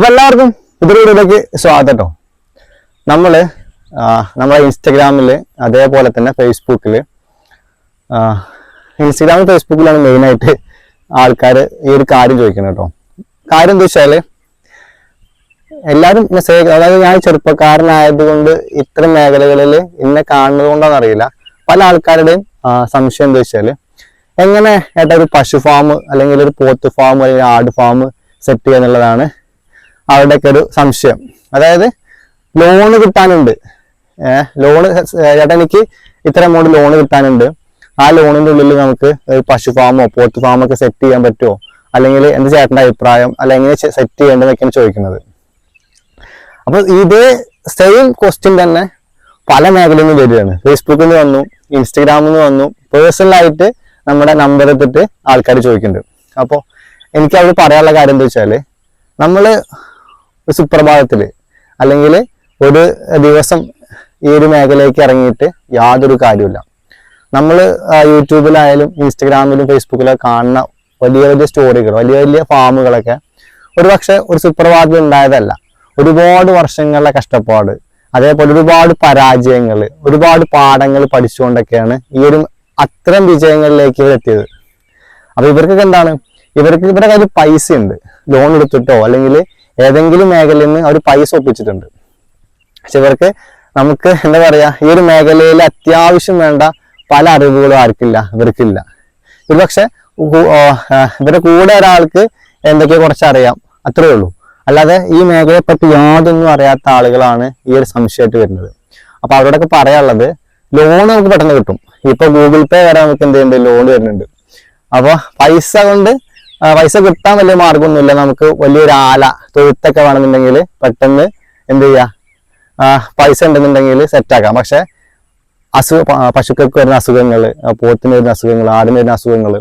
അപ്പൊ എല്ലാവർക്കും ഇതൊരു സ്വാഗതം കേട്ടോ നമ്മൾ ആ, നമ്മളെ ഇൻസ്റ്റഗ്രാമിൽ അതേപോലെ തന്നെ ഫേസ്ബുക്കിൽ ഇൻസ്റ്റഗ്രാമിൽ ഫേസ്ബുക്കിലാണ് മെയിനായിട്ട് ആൾക്കാർ ഈ ഒരു കാര്യം ചോദിക്കുന്നത് കേട്ടോ കാര്യം എന്താ വെച്ചാൽ എല്ലാവരും മെസ്സേജ് അതായത് ഞാൻ ചെറുപ്പക്കാരനായതുകൊണ്ട് ഇത്തരം മേഖലകളിൽ എന്നെ കാണുന്നത് കൊണ്ടാണെന്ന് അറിയില്ല. പല ആൾക്കാരുടെയും സംശയം എന്താ വെച്ചാൽ എങ്ങനെ ഏട്ടാ ഒരു പശു ഫാം അല്ലെങ്കിൽ ഒരു പോത്ത് ഫാം അല്ലെങ്കിൽ ആട് ഫാം സെറ്റ് ചെയ്യുക എന്നുള്ളതാണ് അവരുടെയൊക്കെ ഒരു സംശയം. അതായത് ലോണ് കിട്ടാനുണ്ട്. ഏഹ് ലോണ് ചേട്ടാ എനിക്ക് ഇത്ര എമൗണ്ട് ലോണ് കിട്ടാനുണ്ട്. ആ ലോണിന്റെ ഉള്ളിൽ നമുക്ക് ഒരു പശു ഫാമോ പോത്ത് ഫാമോ ഒക്കെ സെറ്റ് ചെയ്യാൻ പറ്റുമോ? അല്ലെങ്കിൽ എന്ത് ചേട്ടന്റെ അഭിപ്രായം അല്ലെങ്കിൽ സെറ്റ് ചെയ്യേണ്ടതെന്നൊക്കെയാണ് ചോദിക്കുന്നത്. അപ്പോൾ ഇതേ സെയിം ക്വസ്റ്റ്യൻ തന്നെ പല മേഖലയിൽ നിന്ന് വരികയാണ്. ഫേസ്ബുക്കിൽ നിന്ന് വന്നു ഇൻസ്റ്റഗ്രാമിൽ നിന്ന് വന്നു പേഴ്സണലായിട്ട് നമ്മുടെ നമ്പർ എടുത്തിട്ട് ആൾക്കാർ ചോദിക്കുന്നുണ്ട്. അപ്പോൾ എനിക്ക് അവർ പറയാനുള്ള കാര്യം എന്താ വെച്ചാൽ നമ്മൾ ഒരു സുപ്രഭാതത്തിൽ അല്ലെങ്കിൽ ഒരു ദിവസം ഈ ഒരു മേഖലയ്ക്ക് ഇറങ്ങിയിട്ട് യാതൊരു കാര്യമില്ല നമ്മൾ യൂട്യൂബിലായാലും ഇൻസ്റ്റഗ്രാമിലും ഫേസ്ബുക്കിലും കാണുന്ന വലിയ വലിയ സ്റ്റോറികൾ വലിയ വലിയ ഫാമുകളൊക്കെ ഒരു പക്ഷെ ഒരു സുപ്രഭാതത്തിൽ ഉണ്ടായതല്ല. ഒരുപാട് വർഷങ്ങളുടെ കഷ്ടപ്പാട് അതേപോലെ ഒരുപാട് പരാജയങ്ങൾ ഒരുപാട് പാഠങ്ങൾ പഠിച്ചുകൊണ്ടൊക്കെയാണ് ഈ ഒരു അത്തരം വിജയങ്ങളിലേക്ക് എത്തിയത്. അപ്പൊ ഇവർക്കൊക്കെ എന്താണ്? ഇവർക്ക് ഇവരുടെ കയ്യിൽ പൈസ ഉണ്ട് ലോൺ എടുത്തിട്ടോ അല്ലെങ്കിൽ ഏതെങ്കിലും മേഖലയിൽ നിന്ന് അവർ പൈസ ഒപ്പിച്ചിട്ടുണ്ട്. പക്ഷെ ഇവർക്ക് നമുക്ക് എന്താ പറയാ ഈ ഒരു മേഖലയിൽ അത്യാവശ്യം വേണ്ട പല അറിവുകളും ആർക്കില്ല ഇവർക്കില്ല. ഒരു പക്ഷെ ഇവരുടെ കൂടെ ഒരാൾക്ക് എന്തൊക്കെ കുറച്ച് അറിയാം അത്രേ ഉള്ളൂ. അല്ലാതെ ഈ മേഖലയെ പറ്റി യാതൊന്നും അറിയാത്ത ആളുകളാണ് ഈ ഒരു സംശയമായിട്ട് വരുന്നത്. അപ്പൊ അവരോടൊക്കെ പറയാനുള്ളത് ലോൺ നമുക്ക് പെട്ടെന്ന് കിട്ടും. ഇപ്പൊ ഗൂഗിൾ പേ വരെ നമുക്ക് എന്ത് ചെയ്യുന്നുണ്ട് ലോൺ വരുന്നുണ്ട്. അപ്പൊ പൈസ കൊണ്ട് പൈസ കിട്ടാൻ വലിയ മാർഗമൊന്നുമില്ല. നമുക്ക് വലിയൊരു ആല തൊഴുത്തൊക്കെ വേണമെന്നുണ്ടെങ്കിൽ പെട്ടെന്ന് എന്ത് ചെയ്യുക പൈസ ഉണ്ടെന്നുണ്ടെങ്കിൽ സെറ്റാക്കാം പക്ഷെ അസുഖ പശുക്കൾക്ക് വരുന്ന അസുഖങ്ങൾ പോത്തിന് വരുന്ന അസുഖങ്ങൾ ആടിന് വരുന്ന അസുഖങ്ങൾ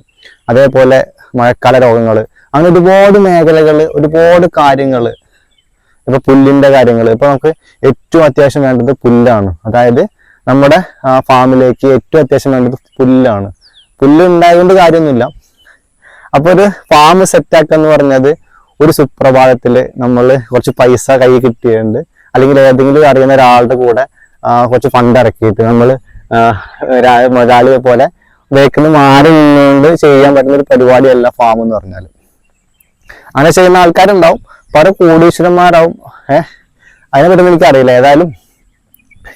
അതേപോലെ മഴക്കാല രോഗങ്ങൾ അങ്ങനെ ഒരുപാട് മേഖലകൾ ഒരുപാട് കാര്യങ്ങൾ ഇപ്പൊ പുല്ലിന്റെ കാര്യങ്ങൾ ഇപ്പൊ നമുക്ക് ഏറ്റവും അത്യാവശ്യം വേണ്ടത് പുല്ലാണ്. അതായത് നമ്മുടെ ഫാമിലേക്ക് ഏറ്റവും അത്യാവശ്യം വേണ്ടത് പുല്ലാണ്. പുല്ല് ഉണ്ടായതുകൊണ്ട് കാര്യമൊന്നുമില്ല. അപ്പൊ ഒരു ഫാം സെറ്റാക്കുക എന്ന് പറഞ്ഞത് ഒരു സുപ്രഭാതത്തിൽ നമ്മൾ കുറച്ച് പൈസ കൈ കിട്ടിയിട്ടുണ്ട്. അല്ലെങ്കിൽ ഏതെങ്കിലും അറിയുന്ന ഒരാളുടെ കൂടെ കുറച്ച് ഫണ്ട് ഇറക്കിയിട്ട് നമ്മൾ മൊഴാലിയെ പോലെ വേക്കുന്ന മാറി നിന്നുകൊണ്ട് ചെയ്യാൻ പറ്റുന്ന ഒരു പരിപാടിയല്ല ഫാം എന്ന് പറഞ്ഞാൽ അങ്ങനെ ചെയ്യുന്ന ആൾക്കാരുണ്ടാവും. പല കോടീശ്വരന്മാരാവും. ഏഹ് അതിനെ പറ്റുന്ന എനിക്കറിയില്ല. ഏതായാലും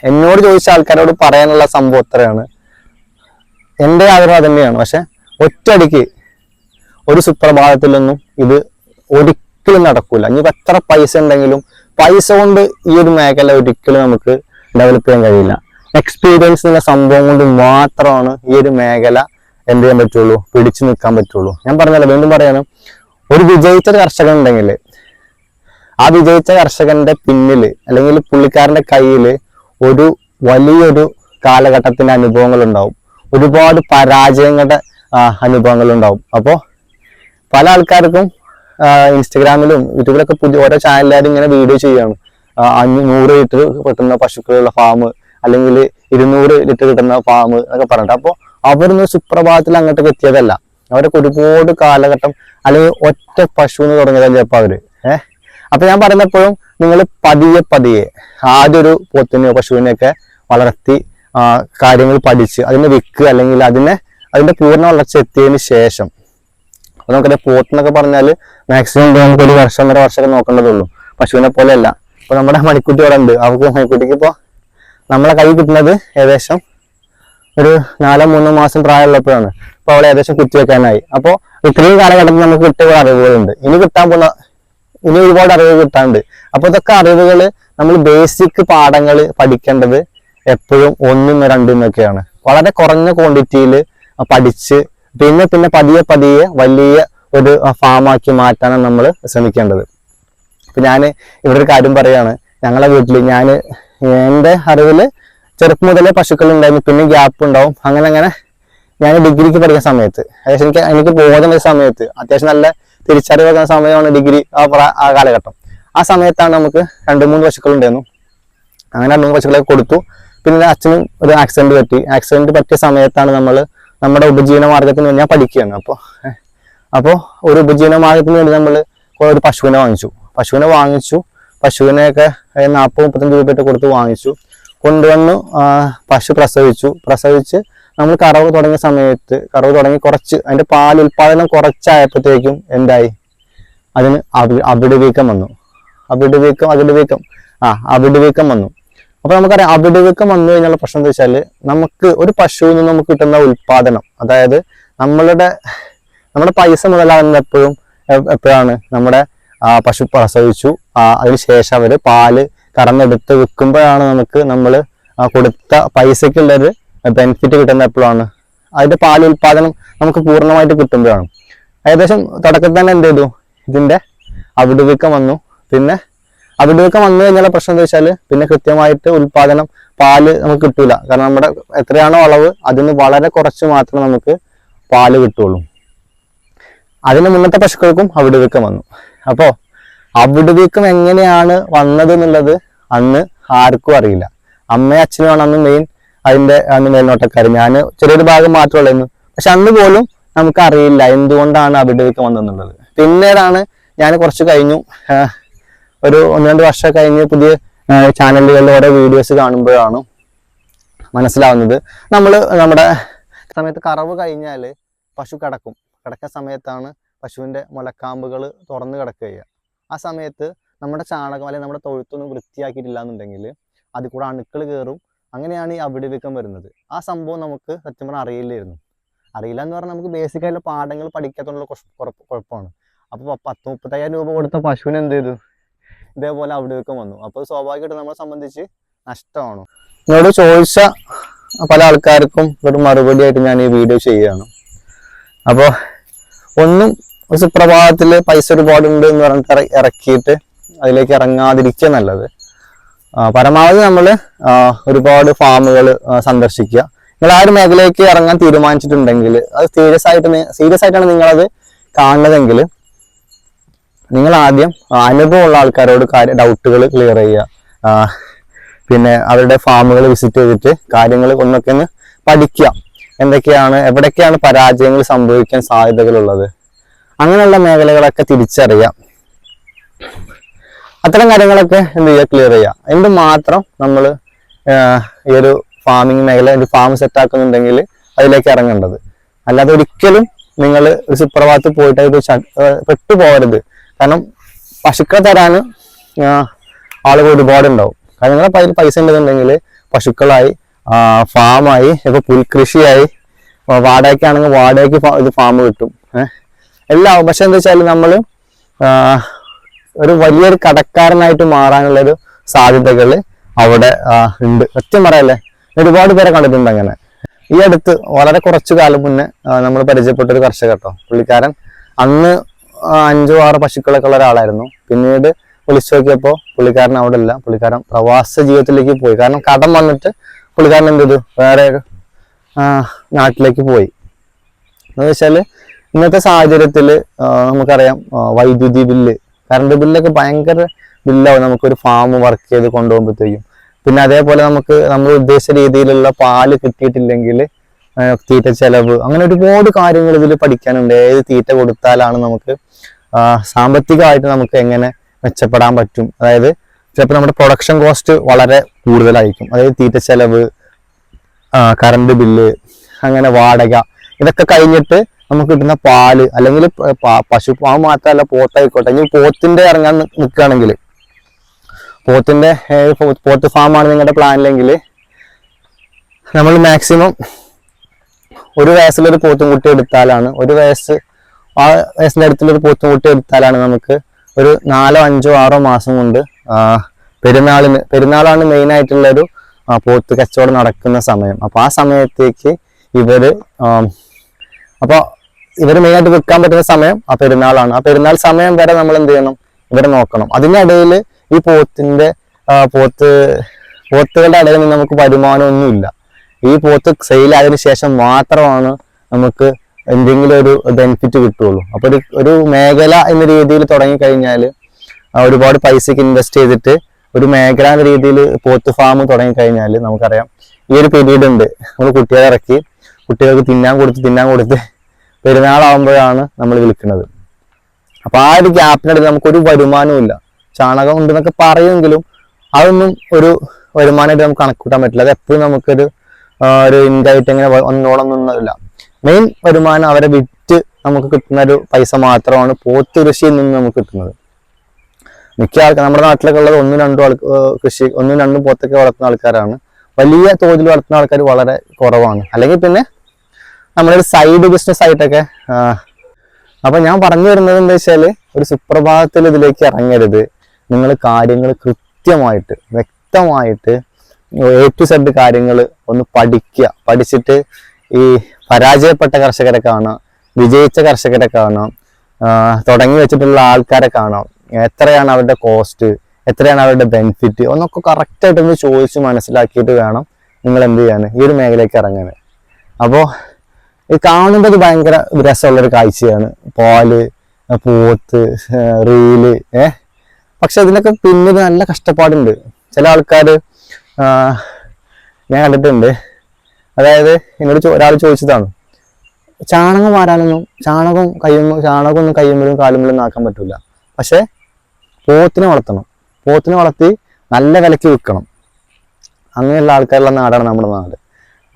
എന്നോട് ചോദിച്ച ആൾക്കാരോട് പറയാനുള്ള സംഭവം ഇത്രയാണ്. എന്റെ ആഗ്രഹം തന്നെയാണ്. പക്ഷെ ഒറ്റയടിക്ക് ഒരു സുപ്രഭാതത്തിലൊന്നും ഇത് ഒരിക്കലും നടക്കൂല. ഇനി എത്ര പൈസ ഉണ്ടെങ്കിലും പൈസ കൊണ്ട് ഈ ഒരു മേഖല ഒരിക്കലും നമുക്ക് ഡെവലപ്പ് ചെയ്യാൻ കഴിയില്ല. എക്സ്പീരിയൻസ് എന്ന സംഭവം കൊണ്ട് മാത്രമാണ് ഈ ഒരു മേഖല എന്ത് ചെയ്യാൻ പറ്റുള്ളൂ? പിടിച്ചു നിൽക്കാൻ പറ്റുള്ളൂ. ഞാൻ പറഞ്ഞല്ലോ വീണ്ടും പറയാണ് ഒരു വിജയിച്ച കർഷകൻ ഉണ്ടെങ്കിൽ ആ വിജയിച്ച കർഷകന്റെ പിന്നിൽ അല്ലെങ്കിൽ പുള്ളിക്കാരന്റെ കയ്യിൽ ഒരു വലിയൊരു കാലഘട്ടത്തിന്റെ അനുഭവങ്ങൾ ഉണ്ടാവും ഒരുപാട് പരാജയങ്ങളുടെ അനുഭവങ്ങൾ ഉണ്ടാവും അപ്പോൾ പല ആൾക്കാർക്കും ഇൻസ്റ്റഗ്രാമിലും യൂട്യൂബിലൊക്കെ പുതിയ ഓരോ ചാനലുകാരും ഇങ്ങനെ വീഡിയോ ചെയ്യുകയാണ് അഞ്ഞു നൂറ് ലിറ്റർ കിട്ടുന്ന പശുക്കളുള്ള ഫാം അല്ലെങ്കിൽ ഇരുന്നൂറ് ലിറ്റർ കിട്ടുന്ന ഫാം എന്നൊക്കെ പറഞ്ഞിട്ട്. അപ്പോൾ അവരൊന്നും സുപ്രഭാതത്തിൽ അങ്ങോട്ടേക്ക് എത്തിയതല്ല. അവരൊക്കെ ഒരുപാട് കാലഘട്ടം അല്ലെങ്കിൽ ഒറ്റ പശു എന്ന് തുടങ്ങിയതാണ് ചിലപ്പോൾ അവർ ഏഹ് അപ്പൊ ഞാൻ പറയുന്നപ്പോഴും നിങ്ങൾ പതിയെ പതിയെ ആദ്യം ഒരു പോത്തിനെയോ പശുവിനെയൊക്കെ വളർത്തി കാര്യങ്ങൾ പഠിച്ച് അതിനെ വിൽക്കുക അല്ലെങ്കിൽ അതിനെ അതിന്റെ പൂർണ വളർച്ച എത്തിയതിന് ശേഷം അപ്പൊ നമുക്കറിയാം പോത്തെന്നൊക്കെ പറഞ്ഞാൽ മാക്സിമം നമുക്ക് ഒരു വർഷം ഒന്നര വർഷമൊക്കെ നോക്കേണ്ടതുള്ളൂ. പശുവിനെ പോലെയല്ല. അപ്പോൾ നമ്മുടെ മണിക്കുട്ടി അവിടെ ഉണ്ട്. അവർക്ക് മണിക്കുട്ടിക്ക് ഇപ്പൊ നമ്മളെ കൈ കിട്ടുന്നത് ഏകദേശം ഒരു നാലോ മൂന്നോ മാസം പ്രായമുള്ളപ്പോഴാണ്. അപ്പൊ അവളെ ഏകദേശം കുത്തിവെക്കാനായി അപ്പോൾ ഇത്രയും കാലഘട്ടത്തിൽ നമുക്ക് കിട്ടിയ അറിവുകളുണ്ട്. ഇനി കിട്ടാൻ പോകുന്ന ഇനി ഒരുപാട് അറിവുകൾ കിട്ടാനുണ്ട്. അപ്പൊ ഇതൊക്കെ അറിവുകൾ നമ്മൾ ബേസിക് പാഠങ്ങൾ പഠിക്കേണ്ടത് എപ്പോഴും ഒന്നും രണ്ടും ഒക്കെയാണ്. വളരെ കുറഞ്ഞ ക്വാണ്ടിറ്റിയിൽ പഠിച്ച് പിന്നെ പിന്നെ പതിയെ പതിയെ വലിയ ഒരു ഫാമാക്കി മാറ്റാനാണ് നമ്മൾ ശ്രമിക്കേണ്ടത്. ഇപ്പം ഞാൻ ഇവിടെ ഒരു കാര്യം പറയാണ്. ഞങ്ങളെ വീട്ടിൽ ഞാൻ എന്റെ അറിവിൽ ചെറുപ്പം മുതലേ പശുക്കൾ ഉണ്ടായിരുന്നു. പിന്നെ ഗ്യാപ്പ് ഉണ്ടാവും. അങ്ങനെ അങ്ങനെ ഞാൻ ഡിഗ്രിക്ക് പഠിക്കുന്ന സമയത്ത് ഏകദേശം എനിക്ക് എനിക്ക് ബോധമുള്ള സമയത്ത് അത്യാവശ്യം നല്ല തിരിച്ചറിവ് വെക്കുന്ന സമയമാണ് ഡിഗ്രി ആ ആ കാലഘട്ടം. ആ സമയത്താണ് നമുക്ക് രണ്ട് മൂന്ന് പശുക്കൾ ഉണ്ടായിരുന്നു. അങ്ങനെ രണ്ട് മൂന്ന് പശുക്കളെ കൊടുത്തു. പിന്നെ അച്ഛനും ഒരു ആക്സിഡന്റ് പറ്റി. ആക്സിഡന്റ് പറ്റിയ സമയത്താണ് നമ്മൾ നമ്മുടെ ഉപജീവന മാർഗത്തിന് വേണ്ടി ഞാൻ പഠിക്കുകയാണ്. അപ്പോൾ അപ്പോൾ ഒരു ഉപജീവന മാർഗത്തിന് വേണ്ടി നമ്മൾ ഒരു പശുവിനെ വാങ്ങിച്ചു. പശുവിനെ വാങ്ങിച്ചു. പശുവിനെയൊക്കെ നാൽപ്പത് മുപ്പത്തഞ്ച് രൂപയിട്ട് കൊടുത്ത് വാങ്ങിച്ചു. കൊണ്ടുവന്ന് പശു പ്രസവിച്ചു. പ്രസവിച്ച് നമ്മൾ കറവ് തുടങ്ങിയ സമയത്ത് കറവ് തുടങ്ങി കുറച്ച് അതിന്റെ പാൽ ഉൽപാദനം കുറച്ചായപ്പോഴത്തേക്കും എന്തായി? അതിന് അബി അവിട് വീക്കം വന്നു. അബിഡ് വീക്കം അവിട് വീക്കം ആ അബിഡ് വീക്കം വന്നു. അപ്പൊ നമുക്കറിയാം അവിട് വീക്കം വന്നു കഴിഞ്ഞുള്ള പ്രശ്നം എന്താ വെച്ചാൽ നമുക്ക് ഒരു പശുവിൽ നിന്ന് നമുക്ക് കിട്ടുന്ന ഉൽപാദനം അതായത് നമ്മളുടെ നമ്മുടെ പൈസ മുതലാകുന്നത് എപ്പോഴും എപ്പോഴാണ് നമ്മുടെ പശു പ്രസവിച്ചു. അതിനുശേഷം അവർ പാൽ കടന്നെടുത്ത് വിൽക്കുമ്പോഴാണ് നമുക്ക് നമ്മൾ കൊടുത്ത പൈസക്കുള്ളൊരു ബെനിഫിറ്റ് കിട്ടുന്ന എപ്പോഴാണ്? അതിന്റെ പാൽ ഉൽപാദനം നമുക്ക് പൂർണമായിട്ട് കിട്ടുമ്പോഴാണ്. ഏകദേശം തുടക്കത്തിൽ തന്നെ എന്ത് ചെയ്തു? ഇതിന്റെ അവിടുവിക്കം വന്നു. പിന്നെ അവിടുവീക്കം വന്നു കഴിഞ്ഞാൽ പ്രശ്നം എന്താ വെച്ചാൽ പിന്നെ കൃത്യമായിട്ട് ഉൽപാദനം പാൽ നമുക്ക് കിട്ടൂല. കാരണം നമ്മുടെ എത്രയാണോ അളവ് അതിന് വളരെ കുറച്ച് മാത്രമേ നമുക്ക് പാൽ കിട്ടുള്ളൂ. അതിന് മുന്നത്തെ പശുക്കൾക്കും അവിടുവീക്കം വന്നു. അപ്പോ അവിടുവീക്കം എങ്ങനെയാണ് വന്നത് എന്നുള്ളത് അന്ന് ആർക്കും അറിയില്ല. അമ്മയും അച്ഛനുമാണ് അന്ന് മെയിൻ അതിന്റെ അന്ന് മേൽനോട്ടക്കാർ ഞാൻ ചെറിയൊരു ഭാഗം മാത്രമേ മാത്രമുള്ളായിരുന്നു പക്ഷെ അന്ന് പോലും നമുക്ക് അറിയില്ല എന്തുകൊണ്ടാണ് അവിടുവീക്കം വന്നതെന്നുള്ളത്. പിന്നീടാണ് ഞാൻ കുറച്ച് കഴിഞ്ഞു. ഒരു ഒന്ന് രണ്ട് വർഷം കഴിഞ്ഞ് പുതിയ ചാനലുകളിൽ ഓരോ വീഡിയോസ് കാണുമ്പോഴാണ് മനസ്സിലാവുന്നത്. നമ്മൾ നമ്മുടെ സമയത്ത് കറവ് കഴിഞ്ഞാൽ പശു കിടക്കും. കിടക്കുന്ന സമയത്താണ് പശുവിന്റെ മുലക്കാമ്പുകൾ തുറന്ന് കിടക്കുക. ആ സമയത്ത് നമ്മുടെ ചാണകം അല്ലെങ്കിൽ നമ്മുടെ തൊഴുത്തൊന്നും വൃത്തിയാക്കിയിട്ടില്ല എന്നുണ്ടെങ്കിൽ അതിൽ കൂടെ അണുക്കൾ കയറും. അങ്ങനെയാണ് ഈ അവിടിവിക്കം വരുന്നത്. ആ സംഭവം നമുക്ക് സത്യം പറഞ്ഞാൽ അറിയില്ലായിരുന്നു. അറിയില്ല എന്ന് പറഞ്ഞാൽ നമുക്ക് ബേസിക് ആയിട്ടുള്ള പാഠങ്ങൾ പഠിക്കാത്തുള്ള കുഴപ്പമാണ് അപ്പോൾ പത്ത് മുപ്പത്തയ്യായിരം രൂപ കൊടുത്ത പശുവിന് എന്ത് ചെയ്തു? ഇതേപോലെ അവിടിവിക്കം വന്നു. അപ്പോൾ സ്വാഭാവികമായിട്ട് നമ്മളെ സംബന്ധിച്ച് നഷ്ടമാണ്? എന്നോട് ചോദിച്ച പല ആൾക്കാർക്കും ഒരു മറുപടി ആയിട്ട് ഞാൻ ഈ വീഡിയോ ചെയ്യുകയാണ്. അപ്പോൾ ഒന്നും സുപ്രഭാതത്തിൽ പൈസ ഒരുപാടുണ്ട് എന്ന് പറഞ്ഞിട്ട് ഇറക്കിയിട്ട് അതിലേക്ക് ഇറങ്ങാതിരിക്കുക നല്ലത്. പരമാവധി നമ്മൾ ഒരുപാട് ഫാമുകൾ സന്ദർശിക്കുക. നിങ്ങൾ ആ ഒരു മേഖലയ്ക്ക് ഇറങ്ങാൻ തീരുമാനിച്ചിട്ടുണ്ടെങ്കിൽ അത് സീരിയസ് ആയിട്ട് സീരിയസ് ആയിട്ടാണ് നിങ്ങളത് കാണുന്നതെങ്കിൽ നിങ്ങൾ ആദ്യം അനുഭവമുള്ള ആൾക്കാരോട് ഡൗട്ടുകൾ ക്ലിയർ ചെയ്യുക. പിന്നെ അവരുടെ ഫാമുകൾ വിസിറ്റ് ചെയ്തിട്ട് കാര്യങ്ങൾ ഒന്നൊക്കെ ഒന്ന് പഠിക്കുക. എന്തൊക്കെയാണ് എവിടൊക്കെയാണ് പരാജയങ്ങൾ സംഭവിക്കാൻ സാധ്യതകളുള്ളത്? അങ്ങനെയുള്ള മേഖലകളൊക്കെ തിരിച്ചറിയാം അത്തരം കാര്യങ്ങളൊക്കെ എന്ത് ചെയ്യുക ക്ലിയർ ചെയ്യുക. എന്ത് മാത്രം നമ്മൾ ഈ ഒരു ഫാമിംഗ് മേഖല ഒരു ഫാം സെറ്റ് ആക്കുന്നുണ്ടെങ്കിൽ അതിലേക്ക് ഇറങ്ങേണ്ടത്. അല്ലാതെ ഒരിക്കലും നിങ്ങൾ ഒരു സുപ്രഭാതത്തിൽ പോയിട്ട് പെട്ടുപോകരുത്. കാരണം പശുക്കളെ തരാൻ ആളുകൾ ഒരുപാട് ഉണ്ടാവും. കാരണം നിങ്ങളെ കയ്യിൽ പൈസ ഉണ്ടെന്നുണ്ടെങ്കിൽ പശുക്കളായി ഫാമായി ഇപ്പൊ പുൽകൃഷിയായി വാടകയ്ക്കാണെങ്കിൽ വാടകയ്ക്ക് ഇത് ഫാം കിട്ടും. എല്ലാം പക്ഷെ എന്താ വെച്ചാൽ നമ്മൾ ഒരു വലിയൊരു കടക്കാരനായിട്ട് മാറാനുള്ളൊരു സാധ്യതകൾ അവിടെ ഉണ്ട്. സത്യം പറയല്ലേ? ഒരുപാട് പേരെ കണ്ടിട്ടുണ്ട് അങ്ങനെ. ഈ അടുത്ത് വളരെ കുറച്ചു കാലം മുന്നേ നമ്മൾ പരിചയപ്പെട്ട ഒരു കർഷകട്ടോ പുള്ളിക്കാരൻ. അന്ന് അഞ്ചോ ആറ് പശുക്കളൊക്കെ ഉള്ള ഒരാളായിരുന്നു. പിന്നീട് വിളിച്ചു നോക്കിയപ്പോൾ പുള്ളിക്കാരൻ അവിടെ ഇല്ല. പുള്ളിക്കാരൻ പ്രവാസ ജീവിതത്തിലേക്ക് പോയി. കാരണം കടം വന്നിട്ട് പുള്ളിക്കാരൻ എന്ത് ചെയ്തു? വേറെ നാട്ടിലേക്ക് പോയി. എന്ന് വെച്ചാൽ ഇന്നത്തെ സാഹചര്യത്തിൽ നമുക്കറിയാം വൈദ്യുതി ബില്ല് കറണ്ട് ബില്ലൊക്കെ ഭയങ്കര ബില്ലാവും. നമുക്കൊരു ഫാം വർക്ക് ചെയ്ത് കൊണ്ടുപോകുമ്പോഴത്തേക്കും. പിന്നെ അതേപോലെ നമുക്ക് നമ്മൾ ഉദ്ദേശിച്ച രീതിയിലുള്ള പാൽ കിട്ടിയിട്ടില്ലെങ്കിൽ തീറ്റ ചെലവ്. അങ്ങനെ ഒരുപാട് കാര്യങ്ങൾ ഇതിൽ പഠിക്കാനുണ്ട്. ഏത് തീറ്റ കൊടുത്താലാണ് നമുക്ക് സാമ്പത്തികമായിട്ട് നമുക്ക് എങ്ങനെ മെച്ചപ്പെടാൻ പറ്റും. അതായത് ചിലപ്പോൾ നമ്മുടെ പ്രൊഡക്ഷൻ കോസ്റ്റ് വളരെ കൂടുതലായിരിക്കും. അതായത് തീറ്റ ചെലവ് കറണ്ട് ബില്ല് അങ്ങനെ വാടക ഇതൊക്കെ കഴിഞ്ഞിട്ട് നമുക്ക് കിട്ടുന്ന പാൽ അല്ലെങ്കിൽ പശു പാവ് മാത്രമല്ല പോത്തായിക്കോട്ടെ. ഇനി പോത്തിന്റെ ഇറങ്ങാൻ നിൽക്കുകയാണെങ്കിൽ പോത്തിന്റെ പോത്ത് ഫാമാണ് നിങ്ങളുടെ പ്ലാനിലെങ്കിൽ നമ്മൾ മാക്സിമം ഒരു വയസ്സിലൊരു പോത്തും കുട്ടി എടുത്താലാണ് ഒരു വയസ്സ് ആ വയസ്സിന്റെ അടുത്തുള്ളൊരു പോത്തും കുട്ടി എടുത്താലാണ് നമുക്ക് ഒരു നാലോ അഞ്ചോ ആറോ മാസം കൊണ്ട് പെരുന്നാളിന് പെരുന്നാളാണ് മെയിൻ ആയിട്ടുള്ളൊരു പോത്ത് കച്ചവടം നടക്കുന്ന സമയം. അപ്പോൾ ആ സമയത്തേക്ക് ഇവർ അപ്പോൾ അപ്പൊ ഇവർ മെയിൻ ആയിട്ട് വിൽക്കാൻ പറ്റുന്ന സമയം ആ പെരുന്നാളാണ്. ആ പെരുന്നാൾ സമയം വരെ നമ്മൾ എന്ത് ചെയ്യണം? ഇവരെ നോക്കണം. അതിനിടയിൽ ഈ പോത്തിന്റെ പോത്ത് പോത്തുകളുടെ ഇടയിൽ നിന്ന് നമുക്ക് വരുമാനമൊന്നുമില്ല. ഈ പോത്ത് സെയിൽ ആയതിനു ശേഷം മാത്രമാണ് നമുക്ക് എന്തെങ്കിലും ഒരു ബെനിഫിറ്റ് കിട്ടുള്ളൂ. അപ്പൊ ഒരു ഒരു മേഖല എന്ന രീതിയിൽ തുടങ്ങി കഴിഞ്ഞാൽ ഒരുപാട് പൈസക്ക് ഇൻവെസ്റ്റ് ചെയ്തിട്ട് ഒരു മേഖല എന്ന രീതിയിൽ പോത്ത് ഫാം തുടങ്ങി കഴിഞ്ഞാൽ നമുക്കറിയാം ഈ ഒരു പീരീഡ് ഉണ്ട്. നമ്മൾ കുട്ടികളെ ഇറക്കി കുട്ടികൾക്ക് തിന്നാൻ കൊടുത്ത് തിന്നാൻ കൊടുത്ത് പെരുന്നാളാവുമ്പോഴാണ് നമ്മൾ വിൽക്കുന്നത്. അപ്പൊ ആ ഒരു ഗ്യാപ്പിനിടയിൽ നമുക്കൊരു വരുമാനവും ചാണകം ഉണ്ടെന്നൊക്കെ പറയുമെങ്കിലും അതൊന്നും ഒരു വരുമാനമായിട്ട് നമുക്ക് കണക്കൂട്ടാൻ പറ്റില്ല. അത് എപ്പോഴും നമുക്കൊരു ഒരു ഇൻകായിട്ട് ഇങ്ങനെ ഒന്നോളൊന്നുമില്ല മെയിൻ വരുമാനം അവരെ വിറ്റ് നമുക്ക് കിട്ടുന്ന ഒരു പൈസ മാത്രമാണ് പോത്ത് കൃഷിയിൽ നിന്ന് നമുക്ക് കിട്ടുന്നത്. മിക്ക ആൾക്കാർ നമ്മുടെ നാട്ടിലൊക്കെ ഉള്ളത് ഒന്നും രണ്ടും ആൾ കൃഷി ഒന്നും രണ്ടും പോത്തൊക്കെ വളർത്തുന്ന ആൾക്കാരാണ്. വലിയ തോതിൽ വളർത്തുന്ന ആൾക്കാർ വളരെ കുറവാണ്. അല്ലെങ്കിൽ പിന്നെ നമ്മുടെ ഒരു സൈഡ് ബിസിനസ് ആയിട്ടൊക്കെ അപ്പൊ ഞാൻ പറഞ്ഞു വരുന്നത് എന്താ വെച്ചാൽ ഒരു സുപ്രഭാതത്തിൽ ഇതിലേക്ക് ഇറങ്ങരുത്. നിങ്ങൾ കാര്യങ്ങൾ കൃത്യമായിട്ട് വ്യക്തമായിട്ട് എ ടു സെഡ് കാര്യങ്ങൾ ഒന്ന് പഠിക്കുക. പഠിച്ചിട്ട് ഈ പരാജയപ്പെട്ട കർഷകരെ കാണാം വിജയിച്ച കർഷകരെ കാണാം തുടങ്ങി വെച്ചിട്ടുള്ള ആൾക്കാരെ കാണാം. എത്രയാണ് അവരുടെ കോസ്റ്റ് എത്രയാണ് അവരുടെ ബെനിഫിറ്റ് ഒന്നൊക്കെ കറക്റ്റായിട്ട് ഒന്ന് ചോദിച്ച് മനസ്സിലാക്കിയിട്ട് വേണം നിങ്ങൾ എന്ത് ചെയ്യാൻ ഈ ഒരു മേഖലയ്ക്ക് ഇറങ്ങാൻ അപ്പോൾ ഇത് കാണുമ്പോൾ ഭയങ്കര രസമുള്ളൊരു കാഴ്ചയാണ്. പാൽ പോത്ത് റീൽ ഏഹ് പക്ഷെ അതിനൊക്കെ പിന്നിൽ നല്ല കഷ്ടപ്പാടുണ്ട്. ചില ആൾക്കാർ ഞാൻ കണ്ടിട്ടുണ്ട്. അതായത് എന്നോട് ഒരാൾ ചോദിച്ചതാണ്. ചാണകം മാറാനൊന്നും ചാണകം കയ്യുമ്പോൾ ചാണകം ഒന്നും കയ്യുമ്പോഴും കാലുമ്പോഴും ആക്കാൻ പറ്റില്ല പക്ഷേ പോത്തിനെ വളർത്തണം. പോത്തിനെ വളർത്തി നല്ല വിലയ്ക്ക് വിൽക്കണം. അങ്ങനെയുള്ള ആൾക്കാരുള്ള നാടാണ് നമ്മുടെ നാട്.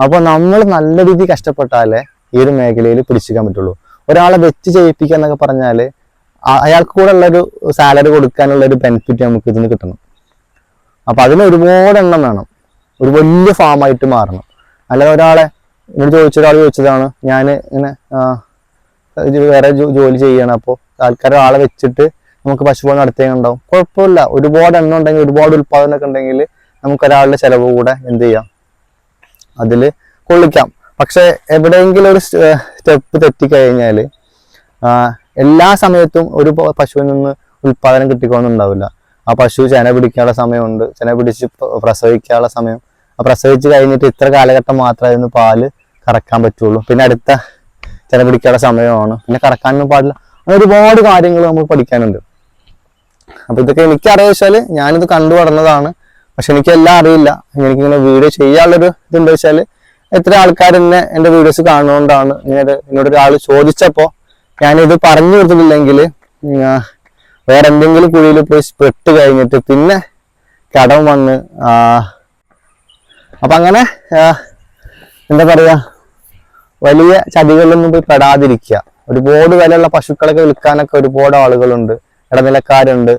അപ്പോൾ നമ്മൾ നല്ല രീതിയിൽ കഷ്ടപ്പെട്ടാലേ ഈ ഒരു മേഖലയിൽ പിടിച്ചിരിക്കാൻ പറ്റുള്ളൂ. ഒരാളെ വെച്ച് ചെയ്യിപ്പിക്കുക എന്നൊക്കെ പറഞ്ഞാൽ അയാൾക്ക് കൂടെ ഉള്ളൊരു സാലറി കൊടുക്കാനുള്ള ഒരു ബെനിഫിറ്റ് നമുക്ക് ഇതിന് കിട്ടണം. അപ്പൊ അതിന് ഒരുപാട് എണ്ണം വേണം. ഒരു വലിയ ഫാമായിട്ട് മാറണം. അല്ലാതെ ഒരാളെ എന്നോട് ചോദിച്ച ഒരാൾ ചോദിച്ചതാണ് ഞാൻ ഇങ്ങനെ വേറെ ജോലി ചെയ്യണം അപ്പോൾ ആൾക്കാരെ ആളെ വെച്ചിട്ട് നമുക്ക് പശുപോലെ നടത്തിയുണ്ടാവും കുഴപ്പമില്ല. ഒരുപാട് എണ്ണം ഉണ്ടെങ്കിൽ ഒരുപാട് ഉൽപ്പാദനമൊക്കെ ഉണ്ടെങ്കിൽ നമുക്ക് ഒരാളുടെ ചിലവ് കൂടെ എന്ത് ചെയ്യാം? അതിൽ കൊള്ളിക്കാം. പക്ഷെ എവിടെയെങ്കിലും ഒരു സ്റ്റെപ്പ് തെറ്റിക്കഴിഞ്ഞാൽ എല്ലാ സമയത്തും ഒരു പശുവിൽ നിന്ന് ഉൽപാദനം കിട്ടിക്കോന്നുണ്ടാവില്ല ആ പശു ചെന പിടിക്കാനുള്ള സമയമുണ്ട്. ചെന പിടിച്ച് പ്രസവിക്കാനുള്ള സമയം. ആ പ്രസവിച്ച് കഴിഞ്ഞിട്ട് ഇത്ര കാലഘട്ടം മാത്രമേ അതിന് പാൽ കറക്കാൻ പറ്റുള്ളൂ. പിന്നെ അടുത്ത ചെന പിടിക്കാനുള്ള സമയമാണ്. പിന്നെ കറക്കാനൊന്നും പാടില്ല. അങ്ങനെ ഒരുപാട് കാര്യങ്ങൾ നമ്മൾ പഠിക്കാനുണ്ട്. അപ്പൊ ഇതൊക്കെ എനിക്കറിയാം വെച്ചാൽ ഞാനിത് കണ്ടു പഠനതാണ് പക്ഷെ എനിക്കെല്ലാം അറിയില്ല. എനിക്കിങ്ങനെ വീഡിയോ ചെയ്യാനുള്ളൊരു ഇതെന്താ വെച്ചാൽ എത്ര ആൾക്കാർ എന്നെ എന്റെ വീഡിയോസ് കാണുന്നതുകൊണ്ടാണ് ഇങ്ങനെ എന്നോട് ഒരാൾ ചോദിച്ചപ്പോ ഞാനിത് പറഞ്ഞു കൊടുത്തിട്ടില്ലെങ്കിൽ വേറെ എന്തെങ്കിലും കുഴിയിൽ പോയി പെട്ട് കഴിഞ്ഞിട്ട് പിന്നെ കടം വന്ന് അപ്പൊ അങ്ങനെ എന്താ പറയുക വലിയ ചതികളിലൊന്നും പോയി പെടാതിരിക്കുക. ഒരുപാട് വിലയുള്ള പശുക്കളൊക്കെ വിൽക്കാനൊക്കെ ഒരുപാട് ആളുകളുണ്ട് ഇടനിലക്കാരുണ്ട്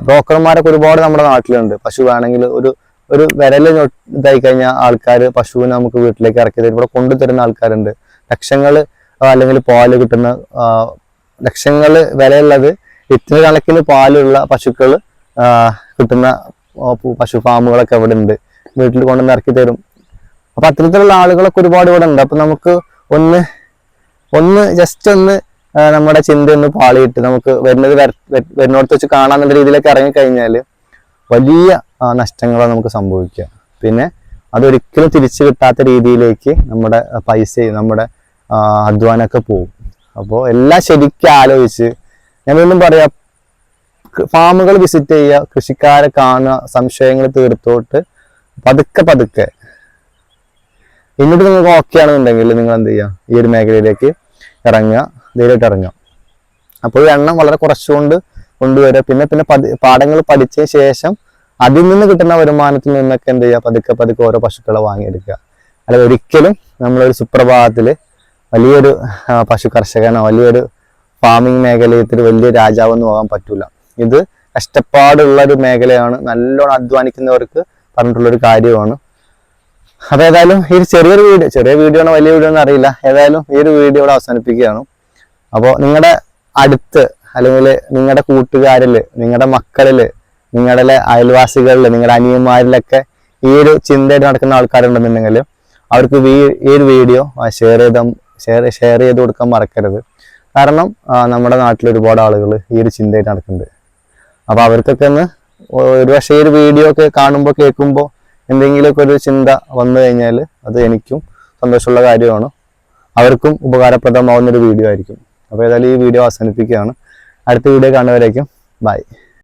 ബ്രോക്കർമാരൊക്കെ ഒരുപാട് നമ്മുടെ നാട്ടിലുണ്ട്. പശു വേണമെങ്കിൽ ഒരു ഒരു വിരൽ ഞൊ- ഇതായി കഴിഞ്ഞാൽ ആൾക്കാർ പശുവിനെ നമുക്ക് വീട്ടിലേക്ക് ഇറക്കി തരും. ഇവിടെ കൊണ്ടുതരുന്ന ആൾക്കാരുണ്ട്. ലക്ഷങ്ങൾ അല്ലെങ്കിൽ പാൽ കിട്ടുന്ന ലക്ഷങ്ങൾ വിലയുള്ളത് ഇത്ര കണക്കിന് പാലുള്ള പശുക്കൾ കിട്ടുന്ന പശു ഫാമുകളൊക്കെ ഇവിടെ ഉണ്ട്. വീട്ടിൽ കൊണ്ടുവന്ന് ഇറക്കി തരും. അപ്പൊ അത്തരത്തിലുള്ള ആളുകളൊക്കെ ഒരുപാട് ഇവിടെ ഉണ്ട്. അപ്പൊ നമുക്ക് ഒന്ന് ഒന്ന് ജസ്റ്റ് ഒന്ന് നമ്മുടെ ചിന്ത ഒന്ന് പാളിയിട്ട് നമുക്ക് വരുന്നത് വരുന്നോടത്ത് വര- വരുന്നിടത്ത് വെച്ച് കാണാന്നുള്ള രീതിയിലേക്ക് ഇറങ്ങിക്കഴിഞ്ഞാൽ വലിയ നഷ്ടങ്ങളാണ് നമുക്ക് സംഭവിക്കുക. പിന്നെ അതൊരിക്കലും തിരിച്ചു കിട്ടാത്ത രീതിയിലേക്ക് നമ്മുടെ പൈസയും നമ്മുടെ അധ്വാനമൊക്കെ പോകും. അപ്പോൾ എല്ലാം ശരിക്കും ആലോചിച്ച് ഞാൻ വീണ്ടും പറയാം ഫാമുകൾ വിസിറ്റ് ചെയ്യുക കൃഷിക്കാരെ കാണുക സംശയങ്ങൾ തീർത്തോട്ട് പതുക്കെ പതുക്കെ. എന്നിട്ട് നിങ്ങൾക്ക് ഓക്കെ ആണെന്നുണ്ടെങ്കിൽ നിങ്ങൾ എന്ത് ചെയ്യുക? ഈ ഒരു മേഖലയിലേക്ക് ഇറങ്ങുക ധൈര്യമായിട്ട് ഇറങ്ങുക. അപ്പോൾ എണ്ണം വളരെ കുറച്ചുകൊണ്ട് കൊണ്ടുവരിക. പിന്നെ പിന്നെ പാഠങ്ങൾ പഠിച്ചതിന് ശേഷം അതിൽ നിന്ന് കിട്ടുന്ന വരുമാനത്തിൽ നിന്നൊക്കെ എന്ത് ചെയ്യുക? പതുക്കെ പതുക്കെ ഓരോ പശുക്കളെ വാങ്ങിയെടുക്കുക. അല്ലെങ്കിൽ ഒരിക്കലും നമ്മളൊരു സുപ്രഭാതത്തിൽ വലിയൊരു പശു കർഷകനോ വലിയൊരു ഫാമിംഗ് മേഖലയിൽ വലിയ രാജാവെന്ന് പോകാൻ പറ്റൂല. ഇത് കഷ്ടപ്പാടുള്ള ഒരു മേഖലയാണ് നല്ലോണം അധ്വാനിക്കുന്നവർക്ക് പറഞ്ഞിട്ടുള്ള ഒരു കാര്യമാണ്. അപ്പൊ ഏതായാലും ഈ ചെറിയൊരു വീഡിയോ ചെറിയ വീഡിയോ ആണോ വലിയ വീഡിയോ ഒന്നും അറിയില്ല. ഏതായാലും ഈ ഒരു വീഡിയോ ഇവിടെ അവസാനിപ്പിക്കുകയാണ്. അപ്പോൾ നിങ്ങളുടെ അടുത്ത് അല്ലെങ്കിൽ നിങ്ങളുടെ കൂട്ടുകാരിൽ നിങ്ങളുടെ മക്കളിൽ നിങ്ങളുടെ അയൽവാസികളിൽ നിങ്ങളുടെ അനിയന്മാരിലൊക്കെ ഈ ഒരു ചിന്തയായിട്ട് നടക്കുന്ന ആൾക്കാരുണ്ടെന്നുണ്ടെങ്കിൽ അവർക്ക് ഈ ഒരു വീഡിയോ ഷെയർ ചെയ്ത ഷെയർ ഷെയർ ചെയ്ത് കൊടുക്കാൻ മറക്കരുത്. കാരണം നമ്മുടെ നാട്ടിൽ ഒരുപാട് ആളുകൾ ഈ ഒരു ചിന്തയായിട്ട് നടക്കുന്നുണ്ട്. അപ്പോൾ അവർക്കൊക്കെ ഒന്ന് ഒരു പക്ഷേ ഒരു വീഡിയോ ഒക്കെ കാണുമ്പോൾ കേൾക്കുമ്പോൾ എന്തെങ്കിലുമൊക്കെ ഒരു ചിന്ത വന്നു കഴിഞ്ഞാൽ അത് എനിക്കും സന്തോഷമുള്ള കാര്യമാണ്. അവർക്കും ഉപകാരപ്രദമാവുന്ന ഒരു വീഡിയോ ആയിരിക്കും. അപ്പോൾ ഏതായാലും ഈ വീഡിയോ അവസാനിപ്പിക്കുകയാണ്. അടുത്ത വീഡിയോ കാണുന്നവരേക്കും ബൈ.